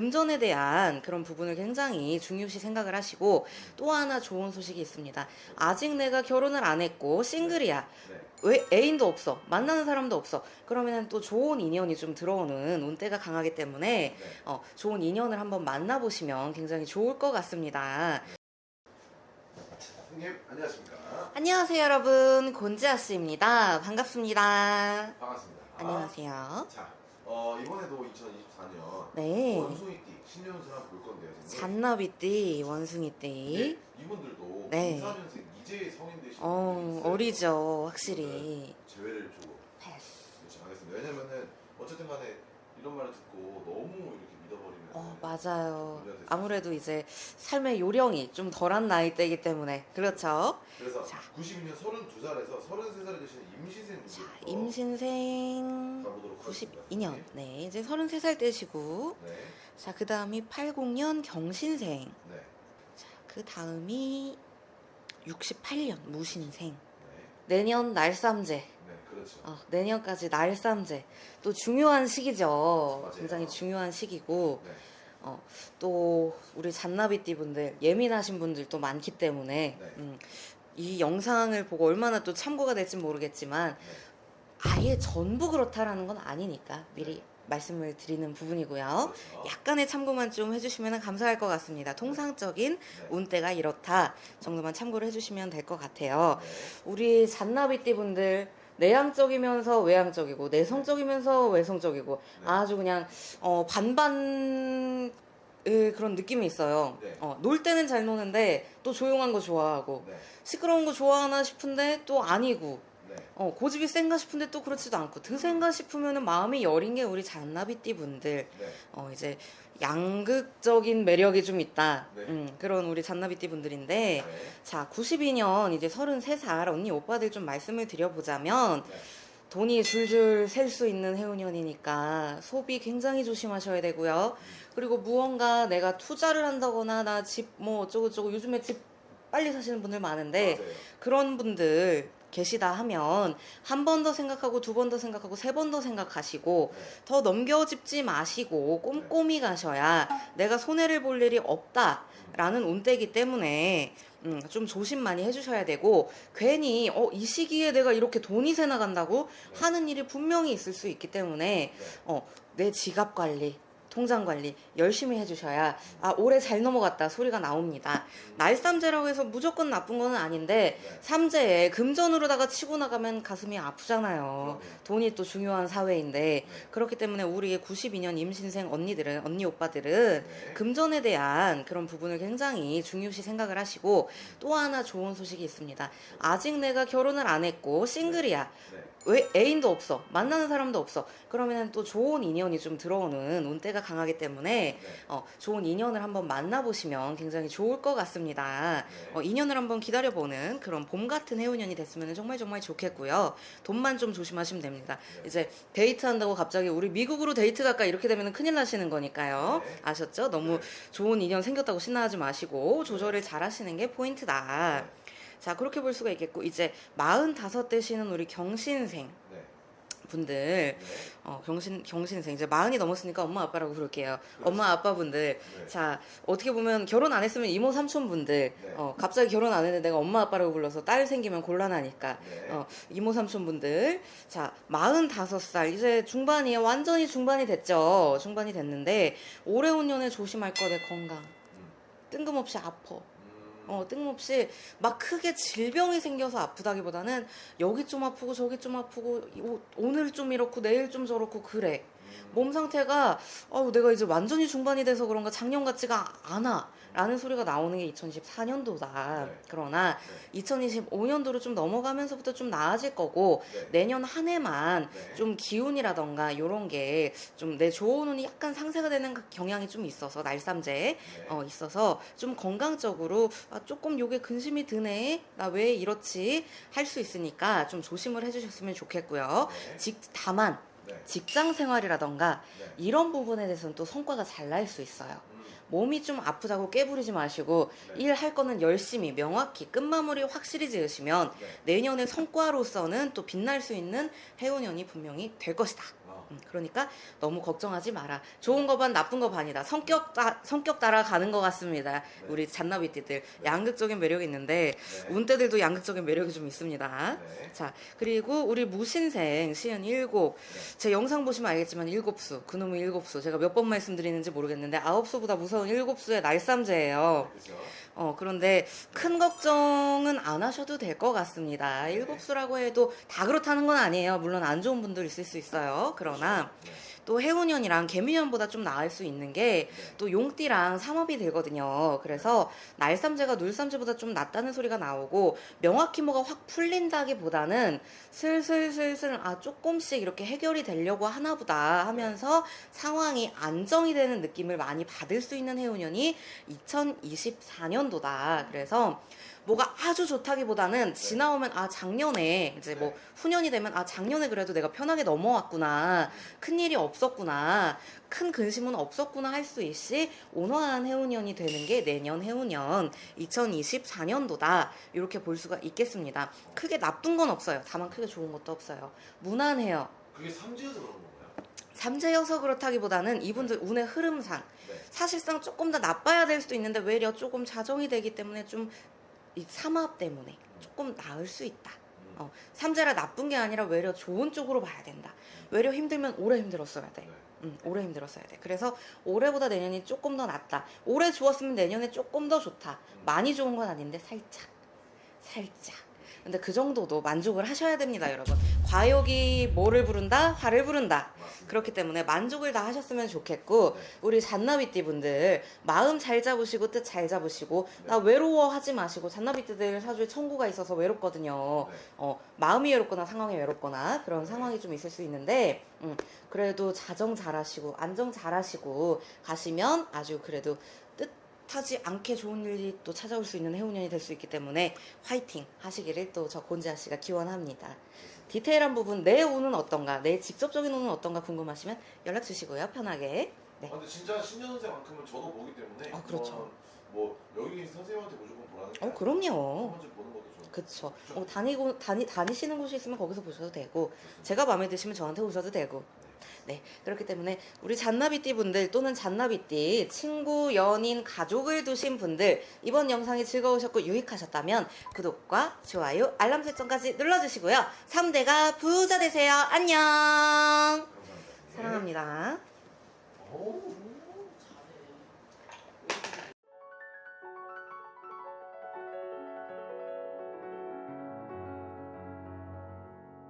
금전에 대한 그런 부분을 굉장히 중요시 생각을 하시고 또 하나 좋은 소식이 있습니다. 아직 내가 결혼을 안 했고 싱글이야. 네. 왜 애인도 없어. 만나는 사람도 없어. 그러면은 또 좋은 인연이 좀 들어오는 운때가 강하기 때문에 네. 어, 좋은 인연을 한번 만나보시면 굉장히 좋을 것 같습니다. 선생님 안녕하십니까? 안녕하세요, 여러분. 곤지아 씨입니다. 반갑습니다. 반갑습니다. 아, 안녕하세요. 자, 어, 이번에도 2024년 네. 원숭이띠 신년수를 한번 볼 건데요. 선생님. 잔나비 띠, 원숭이 띠. 네, 이분들도 네. 24년생 이제 성인 되신 어, 분들이 있어요. 어리죠, 확실히. 제외를 두고 패스. 요청하겠습니다. 왜냐면은 어쨌든 간에 이런 말을 듣고 너무 맞아요. 아무래도 이제 삶의 요령이 좀 덜한 나이대이기 때문에. 그렇죠. 그래서 자. 92년 32살에서 33살이 되시는 분들 자, 임신생 가보도록 하겠습니다. 92년. 네, 이제 33살 되시고. 네, 자, 그 다음이 80년 경신생. 네, 자, 그 다음이 68년 무신생. 네, 내년 날쌈제. 네, 그렇죠. 어, 내년까지 날쌈제. 또 중요한 시기죠. 맞아요. 굉장히 중요한 시기고. 네, 어, 또 우리 잔나비띠 분들 예민하신 분들도 많기 때문에 네. 음, 이 영상을 보고 얼마나 또 참고가 될지 모르겠지만 네. 아예 전부 그렇다라는 건 아니니까 미리 말씀을 드리는 부분이고요. 그렇죠. 약간의 참고만 좀 해주시면 감사할 것 같습니다. 통상적인 네. 운때가 이렇다 정도만 참고를 해주시면 될 것 같아요. 네. 우리 잔나비띠 분들 내향적이면서 외향적이고 내성적이면서 외성적이고 네. 아주 그냥 어, 반반 의 그런 느낌이 있어요. 네. 어, 놀 때는 잘 노는데 또 조용한 거 좋아하고 네. 시끄러운 거 좋아하나 싶은데 또 아니고 네. 어, 고집이 센가 싶은데 또 그렇지도 않고 드센가 싶으면 마음이 여린 게 우리 잔나비띠 분들 네. 어, 이제 양극적인 매력이 좀 있다. 네. 음, 그런 우리 잔나비띠 분들인데 네. 자 92년 이제 33살 언니 오빠들 좀 말씀을 드려보자면 네. 돈이 줄줄 셀 수 있는 해운년이니까 소비 굉장히 조심하셔야 되고요. 그리고 무언가 내가 투자를 한다거나 나 집 뭐 어쩌고저쩌고 요즘에 집 빨리 사시는 분들 많은데 맞아요. 그런 분들 계시다 하면 한 번 더 생각하고 두 번 더 생각하고 세 번 더 생각하시고 네. 더 넘겨짚지 마시고 꼼꼼히 가셔야 내가 손해를 볼 일이 없다라는 운때기 때문에 음, 좀 조심 많이 해주셔야 되고 괜히 어, 이 시기에 내가 이렇게 돈이 새 나간다고 네. 하는 일이 분명히 있을 수 있기 때문에 네. 어, 내 지갑 관리 통장 관리 열심히 해주셔야 아 올해 잘 넘어갔다 소리가 나옵니다. 날삼재라고 해서 무조건 나쁜 거는 아닌데 네. 삼재에 금전으로다가 치고 나가면 가슴이 아프잖아요. 돈이 또 중요한 사회인데 네. 그렇기 때문에 우리 92년 임신생 언니들은 언니 오빠들은 네. 금전에 대한 그런 부분을 굉장히 중요시 생각을 하시고 또 하나 좋은 소식이 있습니다. 아직 내가 결혼을 안 했고 싱글이야. 네. 왜 애인도 없어. 만나는 사람도 없어. 그러면은 또 좋은 인연이 좀 들어오는 운때가 강하기 때문에 네. 어, 좋은 인연을 한번 만나보시면 굉장히 좋을 것 같습니다. 네. 어, 인연을 한번 기다려보는 그런 봄 같은 해운년이 됐으면 정말 정말 좋겠고요. 돈만 좀 조심하시면 됩니다. 네. 이제 데이트한다고 갑자기 우리 미국으로 데이트 갈까 이렇게 되면 큰일 나시는 거니까요. 네. 아셨죠? 너무 네. 좋은 인연 생겼다고 신나하지 마시고 조절을 잘 하시는 게 포인트다. 네. 자, 그렇게 볼 수가 있겠고, 이제 45 되시는 우리 경신생 네. 분들, 네. 어, 경신, 경신생, 이제 마흔이 넘었으니까 엄마 아빠라고 부를게요. 그렇죠. 엄마 아빠 분들. 네. 자, 어떻게 보면 결혼 안 했으면 이모 삼촌 분들, 네. 어, 갑자기 결혼 안 했는데 내가 엄마 아빠라고 불러서 딸 생기면 곤란하니까. 네. 어, 이모 삼촌 분들. 자, 45살. 이제 중반이에요. 완전히 중반이 됐죠. 중반이 됐는데, 올해 운년에 조심할 거내 건강. 음. 뜬금없이 아파. 음. 어, 뜬금없이 막 크게 질병이 생겨서 아프다기보다는 여기 좀 아프고 저기 좀 아프고 오, 오늘 좀 이렇고 내일 좀 저렇고 그래. 음. 몸 상태가 어, 내가 이제 완전히 중반이 돼서 그런가 작년 같지가 않아. 라는 소리가 나오는 게 2024년도다. 네. 그러나 네. 2025년도로 좀 넘어가면서부터 좀 나아질 거고 네. 내년 한 해만 네. 좀 기운이라던가 이런 게 좀 내 좋은 운이 약간 상쇄가 되는 경향이 좀 있어서 날삼재에 네. 어, 있어서 좀 건강적으로 아, 조금 요게 근심이 드네 나 왜 이렇지 할 수 있으니까 좀 조심을 해주셨으면 좋겠고요 네. 직, 다만 네. 직장 생활이라던가 네. 이런 부분에 대해서는 또 성과가 잘 날 수 있어요 음. 몸이 좀 아프다고 깨부리지 마시고 네. 일할 거는 열심히 명확히 끝마무리 확실히 지으시면 네. 내년의 성과로서는 또 빛날 수 있는 해운년이 분명히 될 것이다 아, 음, 그러니까 너무 걱정하지 마라. 좋은 거 반, 나쁜 거 반이다. 성격 따, 성격 따라 가는 것 같습니다. 우리 잔나비띠들 양극적인 매력이 있는데 네. 운대들도 양극적인 매력이 좀 있습니다. 네. 자, 그리고 우리 무신생 시은 일곱. 제 영상 보시면 알겠지만 일곱 수. 그놈의 일곱 수. 제가 몇 번 말씀드리는지 모르겠는데 아홉 수보다 무서운 일곱 수의 날삼제예요. 그죠? 어, 그런데 큰 걱정은 안 하셔도 될 것 같습니다. 일곱 수라고 해도 다 그렇다는 건 아니에요. 물론 안 좋은 분들 있을 수 있어요. 그러나 네. 또 해운년이랑 개미년보다 좀 나을 수 있는 게 또 용띠랑 삼합이 되거든요. 그래서 날삼제가 눌삼제보다 좀 낫다는 소리가 나오고 명확히 뭐가 확 풀린다기보다는 슬슬슬슬 아 조금씩 이렇게 해결이 되려고 하나보다 하면서 상황이 안정이 되는 느낌을 많이 받을 수 있는 해운년이 2024년도다. 그래서 뭐가 아주 좋다기보다는 지나오면 아 작년에 이제 뭐 후년이 되면 아 작년에 그래도 내가 편하게 넘어왔구나. 큰 일이 없었구나. 큰 근심은 없었구나 할 수 있이 온화한 해운년이 되는 게 내년 해운년 2024년도다. 이렇게 볼 수가 있겠습니다. 크게 나쁜 건 없어요. 다만 크게 좋은 것도 없어요. 무난해요. 그게 삼지에서 그런 건가요? 삼재여서 그렇다기보다는 이분들 운의 흐름상. 네. 사실상 조금 더 나빠야 될 수도 있는데 외려 조금 자정이 되기 때문에 좀 이 삼합 때문에 조금 나을 수 있다. 음. 어, 삼재라 나쁜 게 아니라 외려 좋은 쪽으로 봐야 된다. 외려 힘들면 오래 힘들었어야 돼. 네. 음, 올해 힘들었어야 돼. 그래서 올해보다 내년이 조금 더 낫다. 올해 좋았으면 내년에 조금 더 좋다. 많이 좋은 건 아닌데 살짝, 살짝. 근데 그 정도도 만족을 하셔야 됩니다, 여러분. 과욕이 뭐를 부른다? 화를 부른다. 그렇기 때문에 만족을 다 하셨으면 좋겠고 네. 우리 잔나비띠 분들 마음 잘 잡으시고 뜻 잘 잡으시고 네. 나 외로워하지 마시고 잔나비띠들 사주에 천구가 있어서 외롭거든요. 네. 어, 마음이 외롭거나 상황이 외롭거나 그런 상황이 좀 있을 수 있는데 음, 그래도 자정 잘하시고 안정 잘하시고 가시면 아주 그래도 뜻하지 않게 좋은 일이 또 찾아올 수 있는 해운년이 될 수 있기 때문에 화이팅 하시기를 또 저 곤지아 씨가 기원합니다. 디테일한 부분 내 운은 어떤가 내 직접적인 운은 어떤가 궁금하시면 연락 주시고요 편하게 네. 아, 근데 진짜 신년 선생만큼은 저도 보기 때문에 아, 그렇죠. 그건 뭐 여기 계신 선생님한테 무조건 보라는 게 어 아니라 그럼요. 한 번쯤 보는 것도 좋은 그쵸. 어, 다니고 다니 다니시는 곳이 있으면 거기서 보셔도 되고 제가 마음에 드시면 저한테 오셔도 되고. 네. 그렇기 때문에 우리 잔나비띠 분들 또는 잔나비띠 친구 연인 가족을 두신 분들 이번 영상이 즐거우셨고 유익하셨다면 구독과 좋아요 알람 설정까지 눌러주시고요. 3대가 부자 되세요. 안녕. 감사합니다. 네. 사랑합니다. 오.